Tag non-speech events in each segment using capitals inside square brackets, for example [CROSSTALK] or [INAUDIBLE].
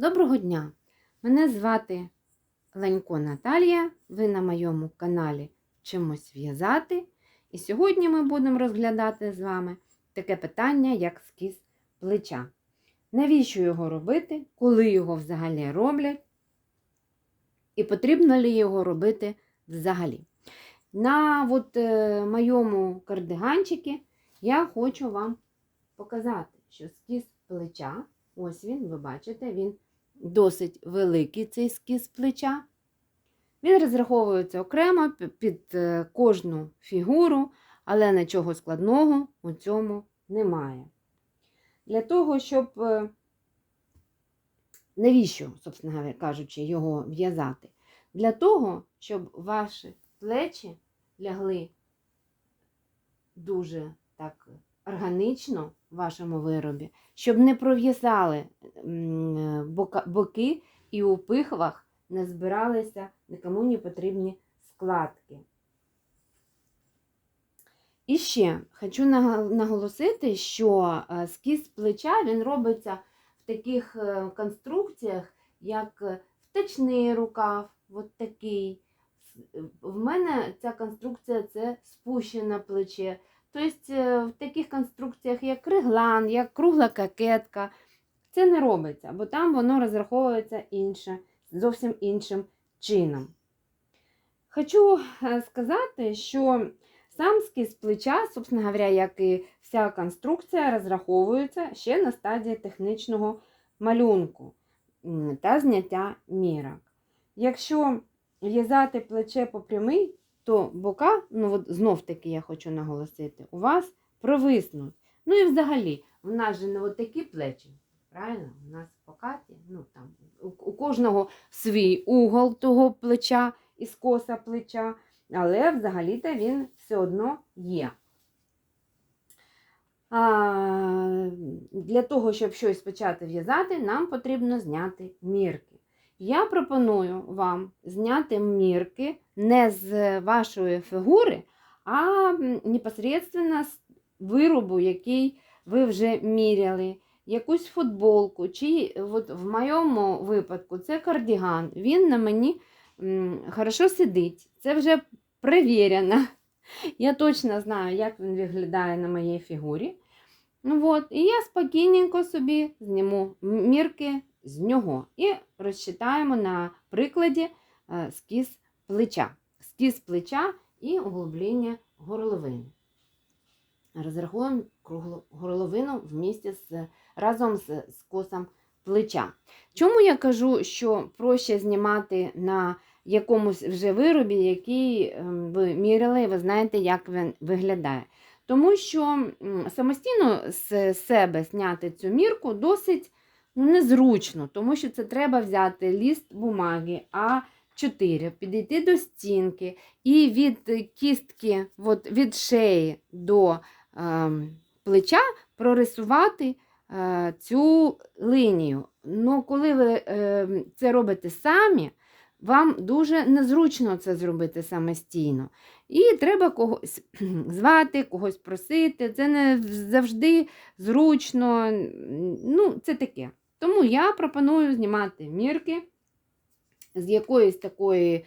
Доброго дня! Мене звати Ленько Наталія. Ви на моєму каналі Чимось в'язати. І сьогодні ми будемо розглядати з вами таке питання, як скіз плеча. Навіщо його робити, коли його взагалі роблять, і потрібно ли його робити взагалі? На от, е, моєму кардиганчикі я хочу вам показати, що скіз плеча, ось він, ви бачите, він досить великий цей скіз плеча. Він розраховується окремо під е, кожну фігуру, але нічого складного у цьому немає. Для того, щоб, е, навіщо, собственно кажучи, його в'язати? Для того, щоб ваші плечі лягли дуже так органічно в вашому виробі, щоб не пров'язали боки і у пихвах не збиралися нікому не потрібні складки. І ще хочу наголосити, що е, скіз плеча він робиться в таких е, конструкціях, як е, втечний рукав, от такий. В мене ця конструкція це спущене плече. Тобто е, в таких конструкціях, як реглан, як кругла кокетка, це не робиться, бо там воно розраховується інше, зовсім іншим чином. Хочу е, сказати, що сам скіз плеча, собственно говоря, як і вся конструкція, розраховується ще на стадії технічного малюнку та зняття мірок. Якщо в'язати плече по прямий, то бока, ну от знов таки я хочу наголосити, у вас провиснуть. Ну і взагалі, в нас же не от такі плечі, правильно? У нас покаті, ну там у, у кожного свій угол того плеча і скоса плеча, але взагалі-то він все одно є. А, для того, щоб щось почати в'язати, нам потрібно зняти мірки. Я пропоную вам зняти мірки не з вашої фігури, а непосредственно з виробу, який ви вже міряли, якусь футболку, чи от в моєму випадку це кардіган. Він на мені хорошо сидить. Це вже перевірено. [LAUGHS] Я точно знаю, як він виглядає на моїй фігурі. Ну, от, і я спокійненько собі зніму мірки з нього і розчитаємо на прикладі е, скіз плеча. Скіз плеча і углублення горловини. Розрахуємо круглу горловину вместе з, разом з скосом плеча. Чому я кажу, що проще знімати на якомусь вже виробі, який ем, ви міряли, і ви знаєте, як він виглядає? Тому що самостійно з себе зняти цю мірку досить ну, незручно, тому що це треба взяти ліст бумаги А4, підійти до стінки і від кістки, от від шиї до ем, плеча прорисувати е, цю лінію. Ну, коли ви е, це робите самі, вам дуже незручно це зробити самостійно. І треба когось [CLEARS THROAT] звати, когось просити. Це не завжди зручно. Ну, це таке. Тому я пропоную знімати мірки з якоїсь такої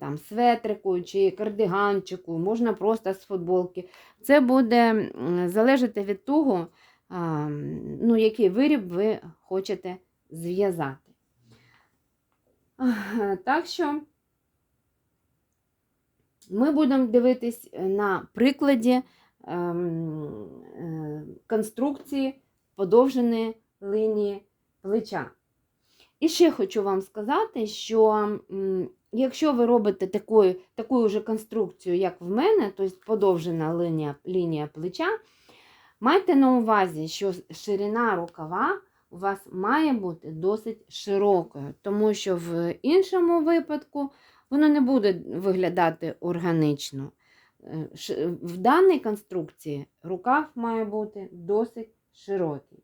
там светрику чи кардиганчику, можна просто з футболки. Це буде залежати від того, ну, який виріб ви хочете зв'язати. Так що ми будемо дивитись на прикладі ем, е, конструкції подовженої лінії плеча. І ще хочу вам сказати, що якщо ви робите таку, таку ж конструкцію, як в мене, тобто подовжена лінія, лінія плеча, майте на увазі, що ширина рукава у вас має бути досить широкою, тому що в іншому випадку воно не буде виглядати органічно. Е, В даній конструкції рукав має бути досить широкий.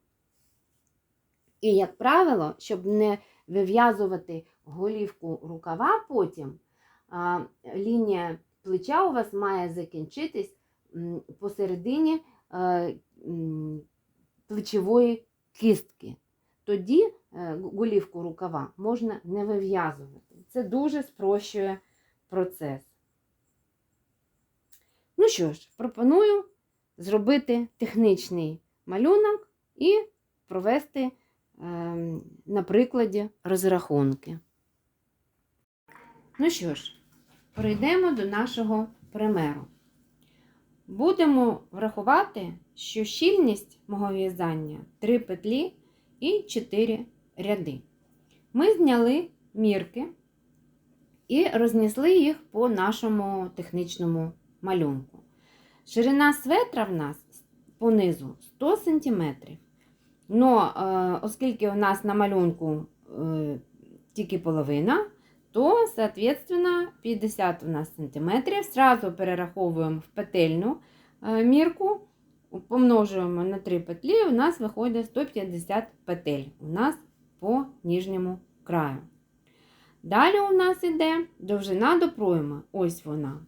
І, як правило, щоб не вив'язувати голівку рукава потім, лінія плеча у вас має закінчитись посередині е, плечової кістки. Тоді е, голівку рукава можна не вив'язувати. Це дуже спрощує процес. Ну що ж, пропоную зробити технічний малюнок і провести на прикладі розрахунки. Ну що ж, перейдемо до нашого примеру. Будемо врахувати, що щільність мого в'язання 3 петлі і 4 ряди. Ми зняли мірки і рознесли їх по нашому технічному малюнку. Ширина светра в нас понизу 100 см. Но, е, оскільки у нас на малюнку е, тільки половина, то, соответственно, 50 у нас сантиметрів. Сразу перераховуємо в петельну е, мірку, помножуємо на 3 петлі, у нас виходить 150 петель у нас по нижньому краю. Далі у нас йде довжина до пройми. Ось вона.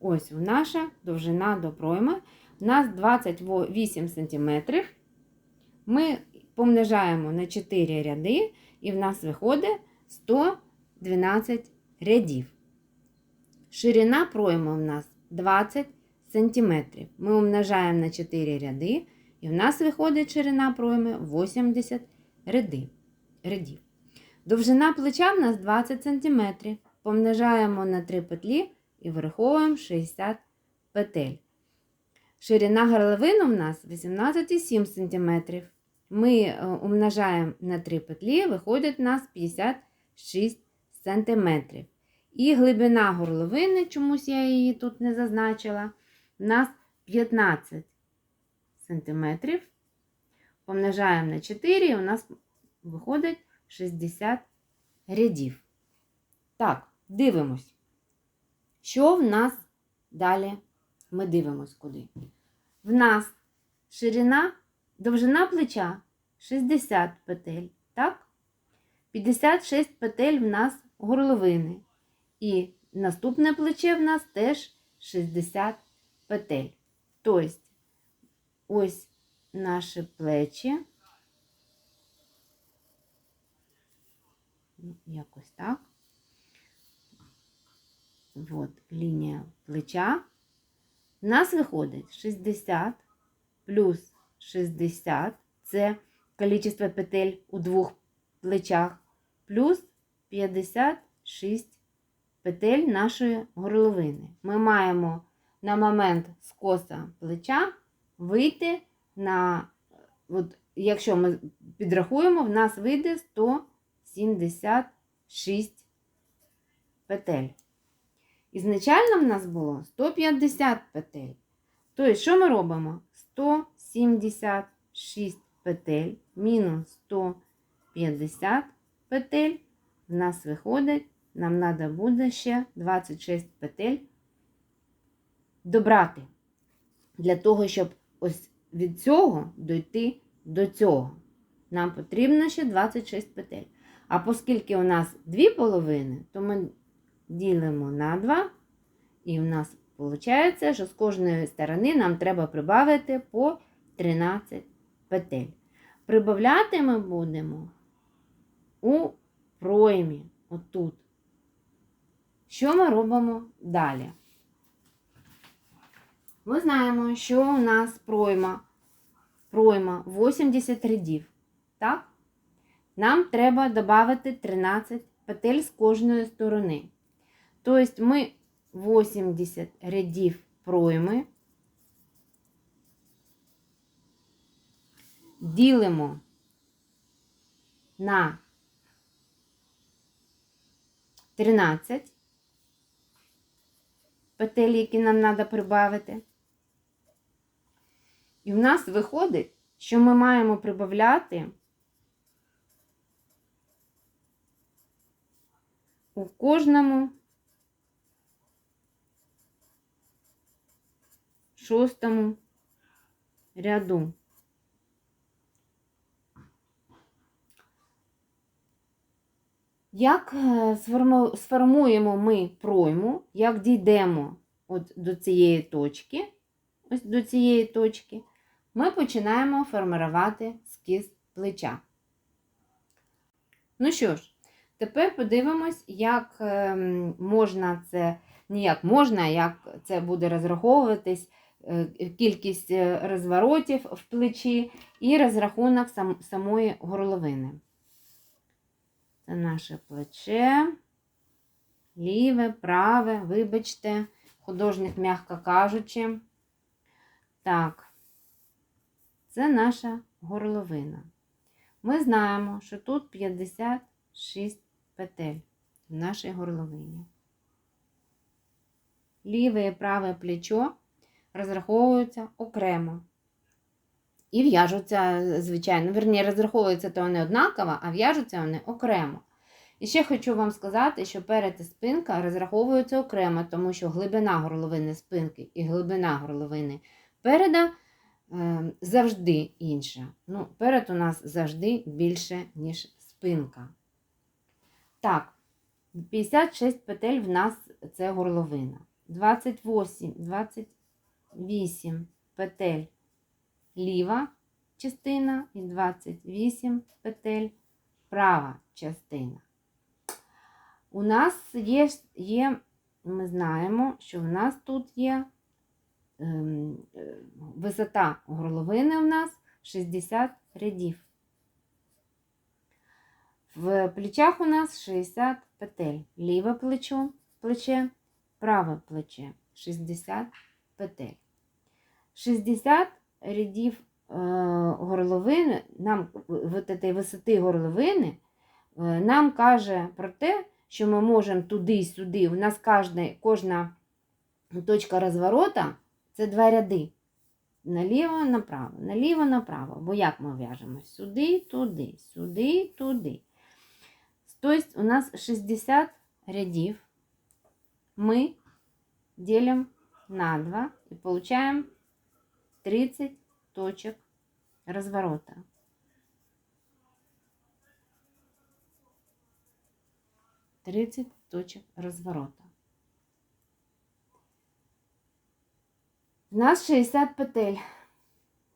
Ось наша довжина до пройми. У нас 28 см. Ми помножаємо на 4 ряди, і в нас виходить 112 рядів. Ширина пройми у нас 20 см. Ми умножаємо на 4 ряди, і в нас виходить ширина пройми 80 ряди- рядів. Довжина плеча в нас 20 см. Помножаємо на 3 петлі і враховуємо 60 петель. Ширина горловини у нас 18,7 см. Ми е, умножаємо на 3 петлі, виходить у нас 56 см. І глибина горловини, чомусь я її тут не зазначила, у нас 15 см. Помножаємо на 4 і у нас виходить 60 рядів. Так, дивимось. Що в нас далі? Ми дивимось куди. В нас ширина, довжина плеча 60 петель, так? 56 петель в нас горловини. І наступне плече в нас теж 60 петель. Тобто, ось наші плечі. Ну, Якось так. Вот лінія плеча. У нас виходить 60 плюс 60 це кількість петель у двох плечах, плюс 56 петель нашої горловини. Ми маємо на момент скоса плеча вийти на, от, якщо ми підрахуємо, в нас вийде 176 петель. Ізначально в нас було 150 петель. Тобто, що ми робимо? 176 петель мінус 150 петель. В нас виходить, нам треба буде ще 26 петель добрати. Для того, щоб ось від цього дойти до цього. Нам потрібно ще 26 петель. А оскільки у нас дві половини, то ми ділимо на 2, і в нас виходить, що з кожної сторони нам треба прибавити по 13 петель. Прибавляти ми будемо у проймі, отут. Що ми робимо далі? Ми знаємо, що у нас пройма, пройма 80 рядів. Так? Нам треба додати 13 петель з кожної сторони. Тобто ми 80 рядів пройми ділимо на 13 петель, які нам треба прибавити. І в нас виходить, що ми маємо прибавляти у кожному шостому ряду. Як е, сформуємо ми пройму, як дійдемо от до цієї точки, ось до цієї точки, ми починаємо формувати скіз плеча. Ну що ж, тепер подивимось, як ем, можна це, не як можна, як це буде розраховуватись, е, кількість е, розворотів в плечі і розрахунок самої горловини. Це наше плече. Ліве, праве, вибачте, художник, м'яко кажучи. Так, це наша горловина. Ми знаємо, що тут 56 петель в нашій горловині. Ліве і праве плечо розраховуються окремо. І в'яжуться, звичайно, верні, розраховуються то вони однаково, а в'яжуться вони окремо. І ще хочу вам сказати, що перед і спинка розраховуються окремо, тому що глибина горловини спинки і глибина горловини переда е, завжди інша. Ну, перед у нас завжди більше, ніж спинка. Так, 56 петель в нас це горловина. 28, 28 петель ліва частина і 28 петель права частина. У нас є, є ми знаємо, що в нас тут є ем, висота горловини у нас 60 рядів. В плечах у нас 60 петель. Ліве плечо, плече, праве плече 60 петель. 60 рядів е, горловини, нам висоти горловини, е, нам каже про те, що ми можемо туди-сюди. У нас кожна, кожна точка розворота це два ряди. Наліво, направо, наліво, направо. Бо як ми в'яжемо? Сюди, туди, сюди, туди. Тобто у нас 60 рядів. Ми ділимо на 2 і получаємо 30 точек разворота. Тридцать точек разворота. У нас 60 петель.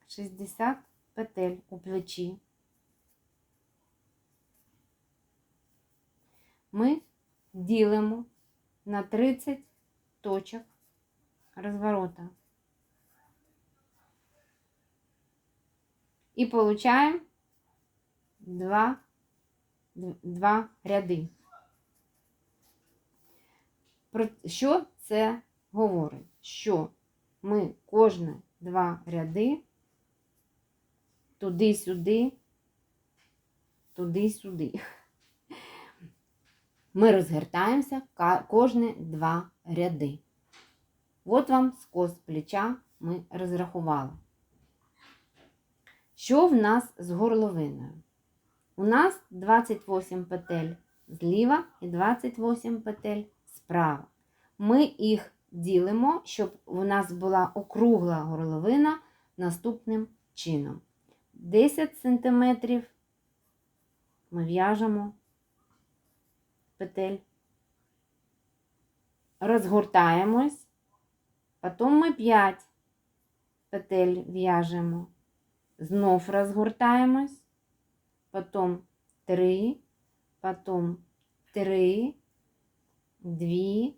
60 петель у плечі. Ми ділимо на 30 точок розворота. І получаємо два, два ряди. Про що це говорить? Що ми кожні два ряди туди-сюди, туди-сюди. Ми розгортаємося кожні два ряди. От вам скос плеча ми розрахували. Що в нас з горловиною? У нас 28 петель зліва і 28 петель справа. Ми їх ділимо, щоб у нас була округла горловина наступним чином. 10 см ми в'яжемо петель, розгортаємось, потім ми 5 петель в'яжемо, знов розгортаємось, потім 3, потім 3, 2,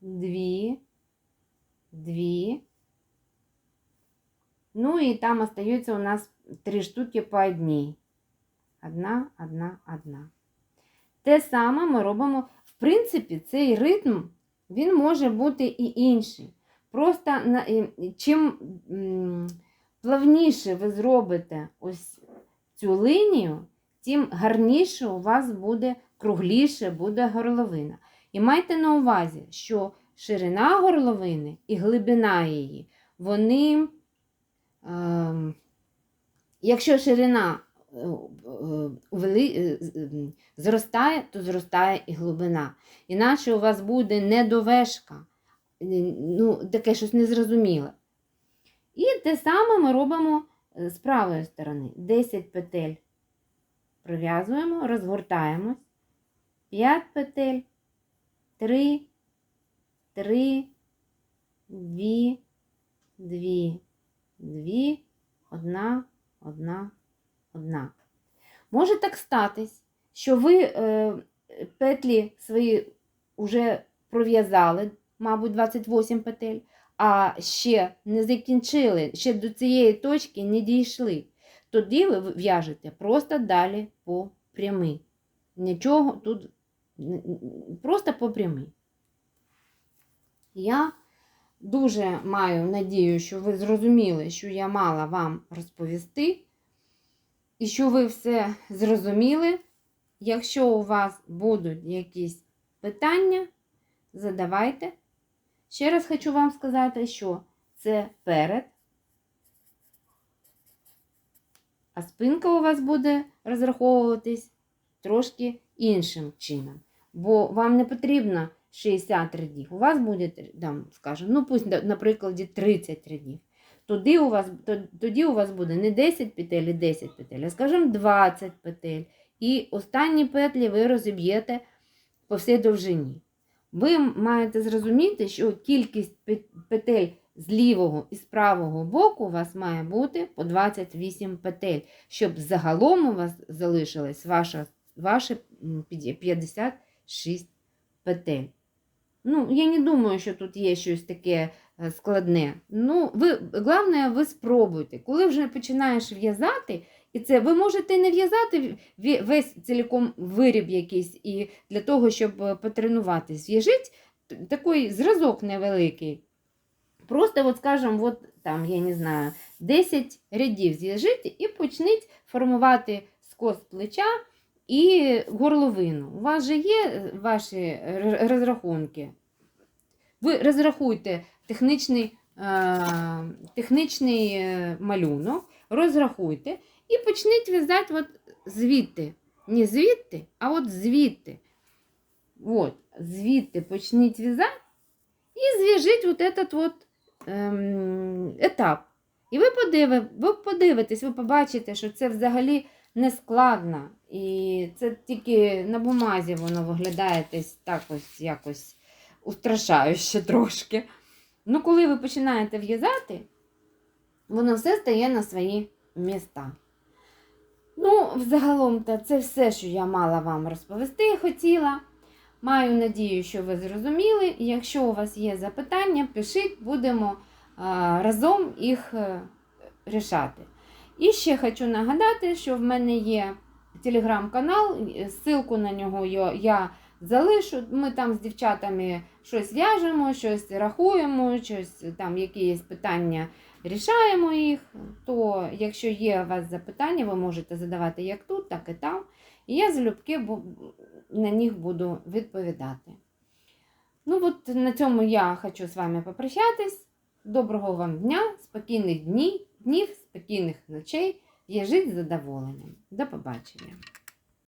2, 2. Ну і там остається у нас 3 штуки по одній. Одна, одна, одна. Те саме ми робимо, в принципі, цей ритм, він може бути і інший. Просто чим плавніше ви зробите ось цю лінію, тим гарніше у вас буде, кругліше буде горловина. І майте на увазі, що ширина горловини і глибина її, вони, ем, якщо ширина е, е, е, е, зростає, то зростає і глибина. Іначе у вас буде недовешка, е, ну, таке щось незрозуміле. І те саме ми робимо е, з правої сторони. 10 петель пров'язуємо, розгортаємось. 5 петель, 3, 3, 2, 2, 2, 1, 1, 1. Може так статись, що ви е, петлі свої вже пров'язали, мабуть, 28 петель, а ще не закінчили, ще до цієї точки не дійшли. Тоді ви в'яжете просто далі по прямій. Нічого тут просто по прямій. Я дуже маю надію, що ви зрозуміли, що я мала вам розповісти, і що ви все зрозуміли. Якщо у вас будуть якісь питання, задавайте. Ще раз хочу вам сказати, що це перед, а спинка у вас буде розраховуватись трошки іншим чином. Бо вам не потрібно 60 рядів. У вас буде, там, скажімо, ну пусть на- на 30 рядів. Тоді у вас, тоді у вас буде не 10 петель і 10 петель, а скажімо 20 петель. І останні петлі ви розіб'єте по всій довжині. Ви маєте зрозуміти, що кількість петель з лівого і з правого боку у вас має бути по 28 петель, щоб загалом у вас залишилось ваша, ваше 56 петель. Ну, я не думаю, що тут є щось таке е, складне. Ну, ви, головне, ви спробуйте. Коли вже починаєш в'язати, і це ви можете не в'язати весь цілком виріб якийсь, і для того, щоб е, потренуватись, в'яжіть такий зразок невеликий. Просто, от, скажімо, от, там, я не знаю, 10 рядів зв'яжіть і почніть формувати скос плеча і горловину. У вас же є е, ваші розрахунки. Ви розрахуйте технічний, е, технічний е, малюнок, розрахуйте і почніть в'язати от звідти. Не звідти, а от звідти. От, звідти почніть в'язати і зв'яжіть от этот от, ем, етап. І ви, подиви, ви подивитесь, ви побачите, що це взагалі не складно. І це тільки на бумазі воно виглядає десь так ось якось устрашающе трошки. Ну, коли ви починаєте в'язати, воно все стає на свої міста. Ну, взагалом, то це все, що я мала вам розповісти хотіла. Маю надію, що ви зрозуміли. Якщо у вас є запитання, пишіть, будемо разом їх е, рішати. І ще хочу нагадати, що в мене є телеграм-канал, ссылку на нього я залишу. Ми там з дівчатами щось в'яжемо, щось рахуємо, щось там якісь питання рішаємо їх. То, якщо є у вас запитання, ви можете задавати як тут, так і там. І я залюбки на них буду відповідати. Ну от на цьому я хочу з вами попрощатись. Доброго вам дня, спокійних днів, днів спокійних ночей. В'яжіть з задоволенням. До побачення.